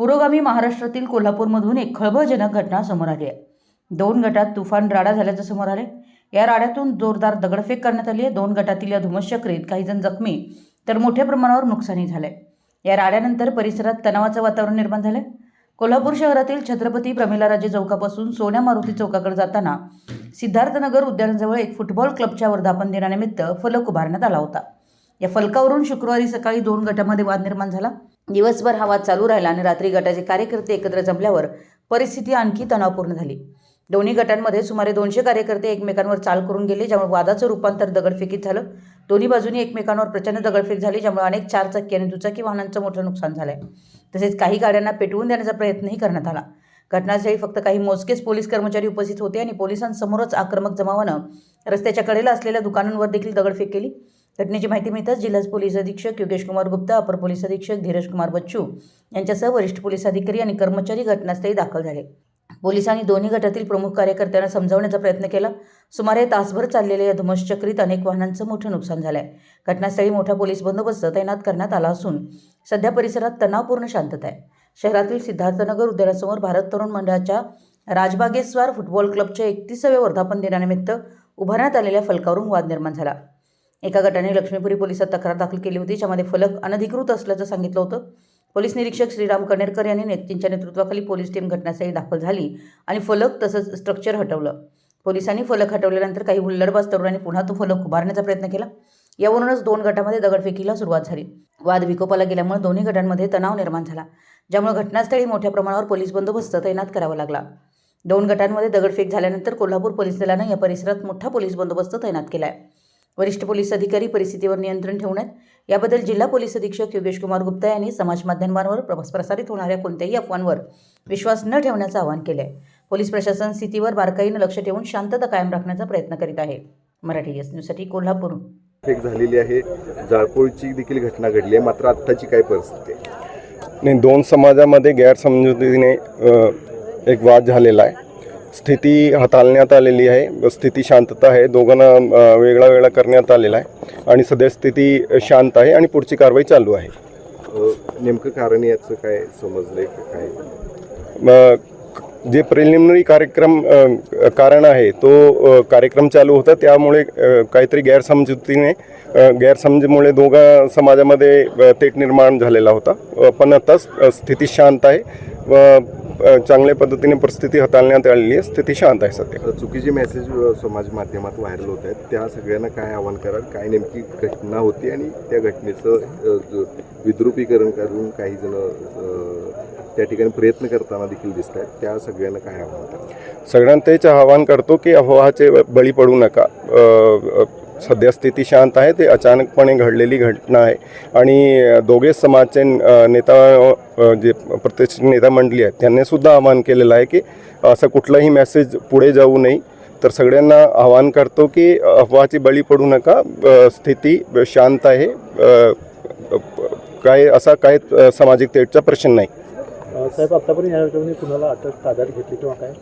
पुरोगामी महाराष्ट्रातील कोल्हापूरमधून एक खळबळजनक घटना समोर आली आहे. दोन गटात तुफान राडा झाल्याचं समोर आले या राड्यातून जोरदार दगडफेक करण्यात आली आहे. दोन गटातील या धुमश्चक्रीत काही जण जखमी तर मोठ्या प्रमाणावर नुकसानी झालंय. या राड्यानंतर परिसरात तणावाचं वातावरण निर्माण झालंय. कोल्हापूर शहरातील छत्रपती प्रमिलाराजे चौकापासून सोन्या मारुती चौकाकडे जाताना सिद्धार्थनगर उद्यानाजवळ एक फुटबॉल क्लबच्या वर्धापन दिनानिमित्त फलक उभारण्यात आला होता. या फलकावरून शुक्रवारी सकाळी दोन गटामध्ये वाद निर्माण झाला. दिवसभर हा वाद चालू राहिला आणि रात्री गटाचे कार्यकर्ते एकत्र जमल्यावर परिस्थिती आणखी तणावपूर्ण झाली. दोन्ही गटांमध्ये सुमारे दोनशे कार्यकर्ते एकमेकांवर चाल करून गेले ज्यामुळे वादाचं रूपांतर दगडफेकीत झालं. दोन्ही बाजूनी एकमेकांवर प्रचंड दगडफेक झाली ज्यामुळे अनेक चारचाकी आणि दुचाकी वाहनांचं मोठं नुकसान झालं आहे तसेच काही गाड्यांना पेटवून देण्याचा प्रयत्नही करण्यात आला. घटनास्थळी फक्त काही मोजकेच पोलीस कर्मचारी उपस्थित होते आणि पोलिसांसमोरच आक्रमक जमावानं रस्त्याच्या कडेला असलेल्या दुकानांवर देखील दगडफेक केली. घटनेची माहिती मिळताच जिल्हा पोलीस अधीक्षक योगेश कुमार गुप्ता अपर पोलीस अधीक्षक धीरज कुमार बच्चू यांच्यासह वरिष्ठ पोलीस अधिकारी आणि कर्मचारी घटनास्थळी दाखल झाले. पोलिसांनी दोन्ही गटातील प्रमुख कार्यकर्त्यांना समजावण्याचा प्रयत्न केला. सुमारे तासभर चाललेल्या या धुमश्चक्रीत अनेक वाहनांचं मोठं नुकसान झालंय. घटनास्थळी मोठा पोलीस बंदोबस्त तैनात करण्यात आला असून सध्या परिसरात तणावपूर्ण शांतता आहे. शहरातील सिद्धार्थनगर उद्यानासमोर भारत तरुण मंडळाच्या राजबागेश्वर फुटबॉल क्लबच्या एकतीसाव्या वर्धापन दिनानिमित्त उभारण्यात आलेल्या फलकावरून वाद निर्माण झाला. एका गटाने लक्ष्मीपुरी पोलिसात तक्रार दाखल केली होती ज्यामध्ये फलक अनधिकृत असल्याचं सांगितलं होतं. पोलीस निरीक्षक श्रीराम कणेरकर यांनी नेत्यांच्या नेतृत्वाखाली पोलीस टीम घटनास्थळी दाखल झाली आणि फलक तसंच स्ट्रक्चर हटवलं. पोलिसांनी फलक हटवल्यानंतर काही हुल्लडबाज तरुणांनी पुन्हा तो फलक उभारण्याचा प्रयत्न केला. यावरूनच दोन गटामध्ये दगडफेकीला सुरुवात झाली. वाद विकोपाला गेल्यामुळे दोन्ही गटांमध्ये तणाव निर्माण झाला. ज्यामुळे घटनास्थळी मोठ्या प्रमाणावर पोलीस बंदोबस्त तैनात करावा लागला. दोन गटांमध्ये दगडफेक झाल्यानंतर कोल्हापूर पोलीस दलानं या परिसरात मोठा पोलीस बंदोबस्त तैनात केला आहे वरिष्ठ पोलीस अधिकारी परिस्थितीवर नियंत्रण ठेवण्यात याबद्दल जिल्हा पोलीस अधीक्षक योगेश कुमार गुप्ता यांनी समाज माध्यमांवर प्रस- प्रसारित होणाऱ्या कोणत्याही अफवांवर विश्वास न ठेवण्याचं आवाहन केलं आहे पोलीस प्रशासन स्थितीवर बारकाईनं लक्ष ठेवून शांतता कायम राखण्याचा प्रयत्न करीत आहे. मराठी एस न्यूजसाठी कोल्हापूर. फेक झालेली आहे. जाळपोळीची देखील घटना घडली आहे. मात्र आत्ताची काय परिस्थिती आहे? नाही दोन समाजामध्ये गैरसमजुतीने एक वाद झालेला आहे. स्थिती हाताळण्यात आलेली आहे. स्थिती शांतता आहे. दोघांना वेगळा वेगळा करण्यात आलेला आहे. आणि सध्या स्थिती शांत आहे आणि पुढची कारवाई चालू आहे. नेमकं कारण याचं काय समजलंय काय? म, क- जे प्रिलिमिनरी कार्यक्रम कारण आहे तो कार्यक्रम चालू होता. त्यामुळे काहीतरी गैरसमजुतीने गैरसमजमुळे दोघा समाजामध्ये तेट निर्माण झालेला होता. पण आता स्थिती शांत आहे. चांगल्या पद्धतीने परिस्थिती हाताळण्यात आलेली आहे. स्थिती शांत आहे सध्या. चुकीचे मेसेज समाज माध्यमात व्हायरल होत आहेत. त्या सगळ्यांना काय आव्हान कराल? काय नेमकी घटना होती आणि त्या घटनेचं विद्रुपीकरण करून काही जण त्या ठिकाणी प्रयत्न करताना देखील दिसत आहेत. त्या सगळ्यांना काय आव्हान कराल? सगळ्यांना तेच आवाहन करतो की अफवाचे बळी पडू नका. सध्या स्थिती शांत आहे ते अचानकपणे घडलेली घटना आहे. आणि दोघे समाजचे नेता जे प्रतिष्ठित नेता मंडळी आहेत त्यांनीसुद्धा आवाहन केलेलं आहे की असं कुठलाही मेसेज पुढे जाऊ नये. तर सगळ्यांना आवाहन करतो की अफवाची बळी पडू नका स्थिती शांत आहे काय असा काय सामाजिक तेटचा प्रश्न नाही. साहेब आतापर्यंत या कुणाला अटक ताब्यात घेतली किंवा काय?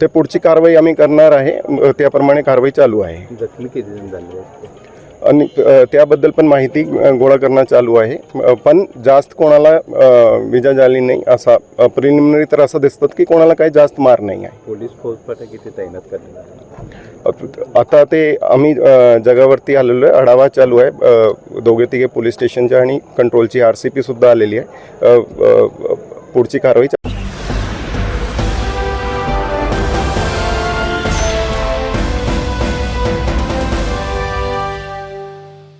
ते पुढची कारवाई आम्ही करणार आहे. त्याप्रमाणे कारवाई चालू आहे. जखमी किती जण झाले आहेत? आणि अ, त्याबद्दल पण माहिती अ, गोळा करणं चालू आहे. अ, पण जास्त कोणाला अ, विजा झाली नाही असा प्रिलिमिनरी तर असं दिसतं की कोणाला काही जास्त मार नाही आहे. पोलीस किती तैनात करण्यात आता ते आम्ही अ, जगावरती आलेलो आहे. आढावा चालू आहे. अ, दोघे तिघे पोलीस स्टेशनच्या आणि कंट्रोलची आर सी पी सुद्धा आलेली आहे. अ, अ, पुढची कारवाई चालू